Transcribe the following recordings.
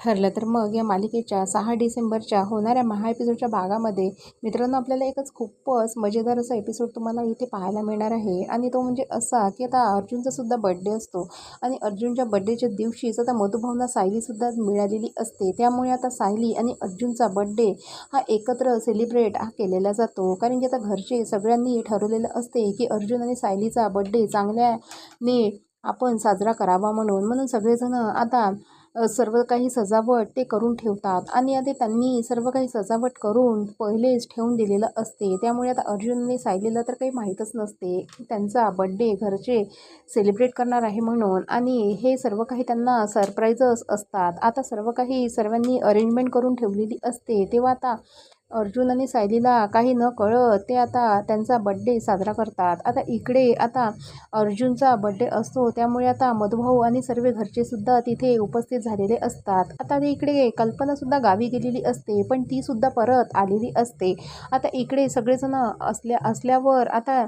ठरलं. तर मग या मालिकेच्या सहा डिसेंबरच्या होणाऱ्या महा एपिसोडच्या भागामध्ये मित्रांनो आपल्याला एकच खूपच मजेदार असा एपिसोड तुम्हाला इथे पाहायला मिळणार आहे. आणि तो म्हणजे असा की आता अर्जुनचा सुद्धा बड्डे असतो. आणि अर्जुनच्या बड्डेच्या दिवशीच आता मधुभावना सायलीसुद्धा मिळालेली असते. त्यामुळे आता सायली आणि अर्जुनचा बड्डे हा एकत्र सेलिब्रेट हा केलेला जातो. कारण की आता घरचे सगळ्यांनी ठरवलेलं असते की अर्जुन आणि सायलीचा बड्डे चांगल्याने आपण साजरा करावा म्हणून. म्हणून सगळेजण आता सर्व काही सजावट ते करून ठेवतात. आणि आता त्यांनी सर्व काही सजावट करून पहिलेच ठेवून दिलेलं असते. त्यामुळे आता अर्जुनने सायलीला तर काही माहीतच नसते. त्यांचा बड्डे घरचे सेलिब्रेट करणार आहे म्हणून. आणि हे सर्व काही त्यांना सरप्राईजच असतात. आता सर्व काही सर्वांनी अरेंजमेंट करून ठेवलेली असते. तेव्हा आता अर्जुन आणि सायलीला काही न कळत ते आता त्यांचा बड्डे साजरा करतात. आता इकडे आता अर्जुनचा बड्डे असतो. त्यामुळे आता मधुभाऊ आणि सर्व घरचेसुद्धा तिथे उपस्थित झालेले असतात. आता ते इकडे कल्पनासुद्धा गावी गेलेली असते पण तीसुद्धा परत आलेली असते. आता इकडे सगळेजणं असल्या असल्यावर आता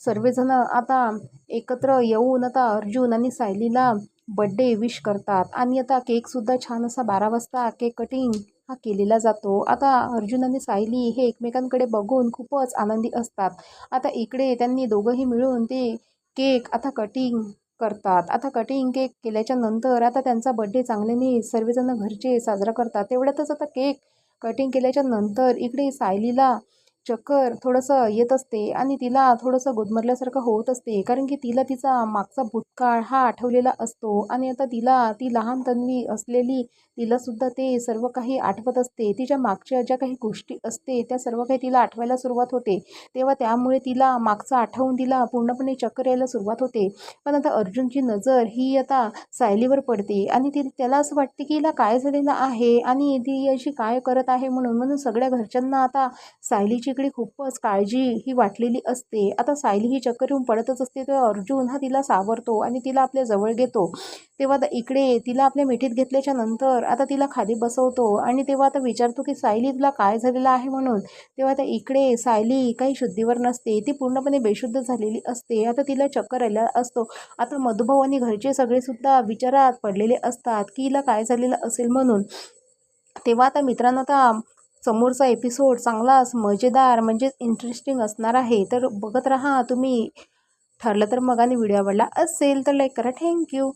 सर्वजण आता एकत्र येऊन आता अर्जुन आणि सायलीला बड्डे विश करतात. आणि आता केकसुद्धा छान असा बारा वाजता केक कटिंग हा केलेला जातो. आता अर्जुन आणि सायली हे एकमेकांकडे बघून खूपच आनंदी असतात. आता इकडे त्यांनी दोघंही मिळून ते केक आता कटिंग करतात. आता कटिंग केक केल्याच्यानंतर आता त्यांचा बड्डे चांगल्याने सर्वजण घरचे साजरा करतात. तेवढ्यातच आता केक कटिंग केल्याच्यानंतर इकडे सायलीला चक्कर थोडंसं येत असते आणि तिला थोडंसं गुदमरल्यासारखं होत असते. कारण की तिला तिचा मागचा भूतकाळ हा आठवलेला असतो आणि आता तिला ती लहान तन्वी असलेली तिलासुद्धा ते सर्व काही आठवत असते. तिच्या मागच्या ज्या काही गोष्टी असते त्या सर्व काही तिला आठवायला सुरुवात होते. तेव्हा त्यामुळे तिला मागचं आठवून तिला पूर्णपणे चक्कर यायला सुरुवात होते. पण आता अर्जुनची नजर ही आता सायलीवर पडते आणि ती त्याला असं वाटते की हिला काय झालेलं आहे आणि ती अशी काय करत आहे म्हणून म्हणून सगळ्या घरच्यांना आता सायलीची इकडे खूपच काळजी ही वाटलेली असते. आता सायली ही चक्कर येऊन पडतच असते. तेव्हा अर्जुन हा तिला सावरतो आणि तिला आपल्या जवळ घेतो. तेव्हा आता इकडे तिला आपल्या मिठीत घेतल्याच्या नंतर आता तिला खाली बसवतो आणि तेव्हा आता विचारतो की सायली तुला काय झालेलं आहे म्हणून? तेव्हा आता इकडे सायली काही शुद्धीवर नसते. ती पूर्णपणे बेशुद्ध झालेली असते. आता तिला चक्कर आला असतो. आता मधुभाऊ आणि घरचे सगळेसुद्धा विचारात पडलेले असतात की हिला काय झालेलं असेल म्हणून? तेव्हा आता मित्रांनो आता समोरचा एपिसोड चांगलाच मजेदार म्हणजेच इंटरेस्टिंग असणार आहे. तर बघत राहा तुम्ही. ठरलं तर मग आणि व्हिडिओ आवडला असेल तर लाईक करा. थँक्यू